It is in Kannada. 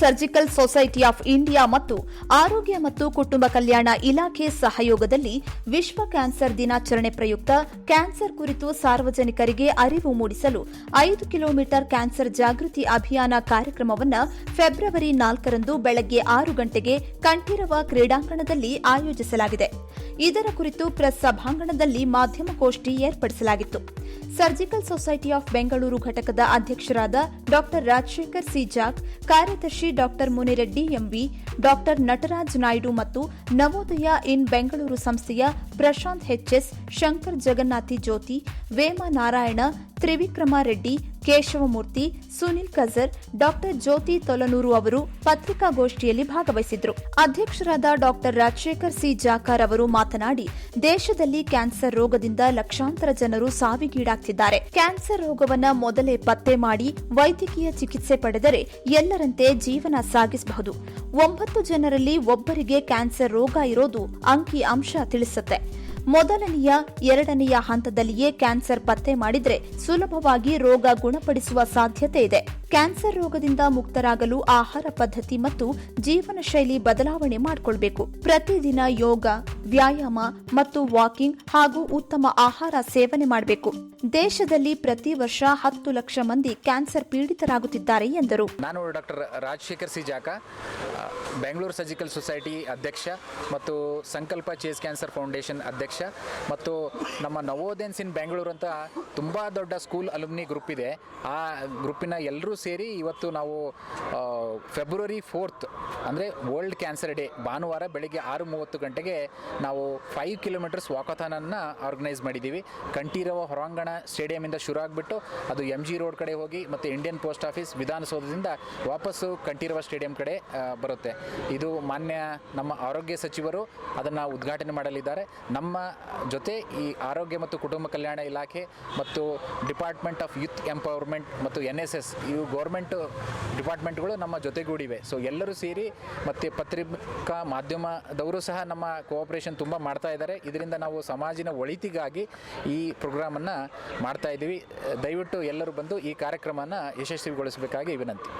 ಸರ್ಜಿಕಲ್ ಸೊಸೈಟಿ ಆಫ್ ಇಂಡಿಯಾ ಮತ್ತು ಆರೋಗ್ಯ ಮತ್ತು ಕುಟುಂಬ ಕಲ್ಯಾಣ ಇಲಾಖೆ ಸಹಯೋಗದಲ್ಲಿ ವಿಶ್ವ ಕ್ಯಾನ್ಸರ್ ದಿನಾಚರಣೆ ಪ್ರಯುಕ್ತ ಕ್ಯಾನ್ಸರ್ ಕುರಿತು ಸಾರ್ವಜನಿಕರಿಗೆ ಅರಿವು ಮೂಡಿಸಲು ಐದು ಕಿಲೋಮೀಟರ್ ಕ್ಯಾನ್ಸರ್ ಜಾಗೃತಿ ಅಭಿಯಾನ ಕಾರ್ಯಕ್ರಮವನ್ನು ಫೆಬ್ರವರಿ ನಾಲ್ಕರಂದು ಬೆಳಗ್ಗೆ ಆರು ಗಂಟೆಗೆ ಕಂಠೀರವ ಕ್ರೀಡಾಂಗಣದಲ್ಲಿ ಆಯೋಜಿಸಲಾಗಿದೆ. ಇದರ ಕುರಿತು ಪ್ರೆಸ್ ಸಭಾಂಗಣದಲ್ಲಿ ಮಾಧ್ಯಮಗೋಷ್ಠಿ ಏರ್ಪಡಿಸಲಾಗಿತ್ತು. ಸರ್ಜಿಕಲ್ ಸೊಸೈಟಿ ಆಫ್ ಬೆಂಗಳೂರು ಘಟಕದ ಅಧ್ಯಕ್ಷರಾದ ಡಾ ರಾಜಶೇಖರ್ ಸಿ ಜಾಕ್, ಕಾರ್ಯದರ್ಶಿ ಡಾ ಮುನಿರೆಡ್ಡಿ ಎಂವಿ ಡಾಕ್ಟರ್ ನಟರಾಜ್ ನಾಯ್ಡು ಮತ್ತು ನವೋದಯ ಇನ್ ಬೆಂಗಳೂರು ಸಂಸ್ಥೆಯ ಪ್ರಶಾಂತ್ ಎಚ್ಎಸ್ ಶಂಕರ್ ಜಗನ್ನಾಥಿ ಜ್ಯೋತಿ ವೇಮ ನಾರಾಯಣ ತ್ರಿವಿಕ್ರಮ ರೆಡ್ಡಿ, ಕೇಶವಮೂರ್ತಿ, ಸುನಿಲ್ ಕಜರ್ ಡಾಕ್ಟರ್ ಜ್ಯೋತಿ ತೊಲನೂರು ಅವರು ಪತ್ರಿಕಾಗೋಷ್ಠಿಯಲ್ಲಿ ಭಾಗವಹಿಸಿದ್ರು. ಅಧ್ಯಕ್ಷರಾದ ಡಾಕ್ಟರ್ ರಾಜಶೇಖರ್ ಸಿ. ಜಾಕರ್ ಅವರು ಮಾತನಾಡಿ, ದೇಶದಲ್ಲಿ ಕ್ಯಾನ್ಸರ್ ರೋಗದಿಂದ ಲಕ್ಷಾಂತರ ಜನರು ಸಾವಿಗೀಡಾಗ್ತಿದ್ದಾರೆ. ಕ್ಯಾನ್ಸರ್ ರೋಗವನ್ನ ಮೊದಲೇ ಪತ್ತೆ ಮಾಡಿ ವೈದ್ಯಕೀಯ ಚಿಕಿತ್ಸೆ ಪಡೆದರೆ ಎಲ್ಲರಂತೆ ಜೀವನ ಸಾಗಿಸಬಹುದು. ಒಂಬತ್ತು ಜನರಲ್ಲಿ ಒಬ್ಬರಿಗೆ ಕ್ಯಾನ್ಸರ್ ರೋಗ ಇರೋದು ಅಂಕಿ ಅಂಶ ತಿಳಿಸುತ್ತೆ. ಮೊದಲನೆಯ, ಎರಡನೆಯ ಹಂತದಲ್ಲಿಯೇ ಕ್ಯಾನ್ಸರ್ ಪತ್ತೆ ಮಾಡಿದರೆ ಸುಲಭವಾಗಿ ರೋಗ ಗುಣಪಡಿಸುವ ಸಾಧ್ಯತೆ ಇದೆ. ಕ್ಯಾನ್ಸರ್ ರೋಗದಿಂದ ಮುಕ್ತರಾಗಲು ಆಹಾರ ಪದ್ಧತಿ ಮತ್ತು ಜೀವನ ಶೈಲಿ ಬದಲಾವಣೆ ಮಾಡಿಕೊಳ್ಬೇಕು. ಪ್ರತಿದಿನ ಯೋಗ ವ್ಯಾಯಾಮ ಮತ್ತು ವಾಕಿಂಗ್ ಹಾಗೂ ಉತ್ತಮ ಆಹಾರ ಸೇವನೆ ಮಾಡಬೇಕು. ದೇಶದಲ್ಲಿ ಪ್ರತಿ ವರ್ಷ ಹತ್ತು ಲಕ್ಷ ಮಂದಿ ಕ್ಯಾನ್ಸರ್ ಪೀಡಿತರಾಗುತ್ತಿದ್ದಾರೆ ಎಂದರು. ನಾನು doctor Rajashekar C ಜಾಕ Bengaluru surgical society ಅಧ್ಯಕ್ಷ ಮತ್ತು ಸಂಕಲ್ಪ ಚೇಸ್ ಕ್ಯಾನ್ಸರ್ ಫೌಂಡೇಶನ್ ಅಧ್ಯಕ್ಷ ಮತ್ತು ನಮ್ಮ ನವೋದಯನ್ಸ್ ಇನ್ ಬೆಂಗಳೂರು ಅಂತ ತುಂಬ ದೊಡ್ಡ ಸ್ಕೂಲ್ ಅಲುಮ್ನಿ ಗ್ರೂಪ್ ಇದೆ. ಆ ಗ್ರೂಪಿನ ಎಲ್ಲರೂ ಸೇರಿ ಇವತ್ತು ನಾವು ಫೆಬ್ರವರಿ ಫೋರ್ತ್, ಅಂದರೆ ವರ್ಲ್ಡ್ ಕ್ಯಾನ್ಸರ್ ಡೇ ಭಾನುವಾರ ಬೆಳಿಗ್ಗೆ ಆರು ಮೂವತ್ತು ಗಂಟೆಗೆ ನಾವು ಫೈವ್ ಕಿಲೋಮೀಟರ್ಸ್ ವಾಕಥಾನನ್ನು ಆರ್ಗನೈಸ್ ಮಾಡಿದ್ದೀವಿ ಕಂಠೀರವ ಹೊರಾಂಗಣ ಸ್ಟೇಡಿಯಮಿಂದ ಶುರು ಆಗಿಬಿಟ್ಟು ಅದು ಎಂ ಜಿ ರೋಡ್ ಕಡೆ ಹೋಗಿ ಮತ್ತು ಇಂಡಿಯನ್ ಪೋಸ್ಟ್ ಆಫೀಸ್ ವಿಧಾನಸೌಧದಿಂದ ವಾಪಸ್ಸು ಕಂಠೀರವ ಸ್ಟೇಡಿಯಂ ಕಡೆ ಬರುತ್ತೆ. ಇದು ಮಾನ್ಯ ನಮ್ಮ ಆರೋಗ್ಯ ಸಚಿವರು ಅದನ್ನು ಉದ್ಘಾಟನೆ ಮಾಡಲಿದ್ದಾರೆ. ನಮ್ಮ ಜೊತೆ ಈ ಆರೋಗ್ಯ ಮತ್ತು ಕುಟುಂಬ ಕಲ್ಯಾಣ ಇಲಾಖೆ ಮತ್ತು ಡಿಪಾರ್ಟ್ಮೆಂಟ್ ಆಫ್ ಯೂತ್ ಎಂಪವರ್ಮೆಂಟ್ ಮತ್ತು ಎನ್ ಎಸ್ ಎಸ್ ಇವು ಗೌರ್ಮೆಂಟ್ ಡಿಪಾರ್ಟ್ಮೆಂಟ್ಗಳು ನಮ್ಮ ಜೊತೆಗೂಡಿವೆ. ಸೊ ಎಲ್ಲರೂ ಸೇರಿ ಮತ್ತು ಪತ್ರಿಕಾ ಮಾಧ್ಯಮದವರು ಸಹ ನಮ್ಮ ಕೋಆಪರೇಷನ್ ತುಂಬ ಮಾಡ್ತಾ ಇದ್ದಾರೆ. ಇದರಿಂದ ನಾವು ಸಮಾಜಿನ ಒಳಿತಿಗಾಗಿ ಈ ಪ್ರೋಗ್ರಾಮನ್ನು ಮಾಡ್ತಾ ಇದ್ದೀವಿ. ದಯವಿಟ್ಟು ಎಲ್ಲರೂ ಬಂದು ಈ ಕಾರ್ಯಕ್ರಮನ ಯಶಸ್ವಿಗೊಳಿಸಬೇಕಾಗಿ ವಿನಂತಿ.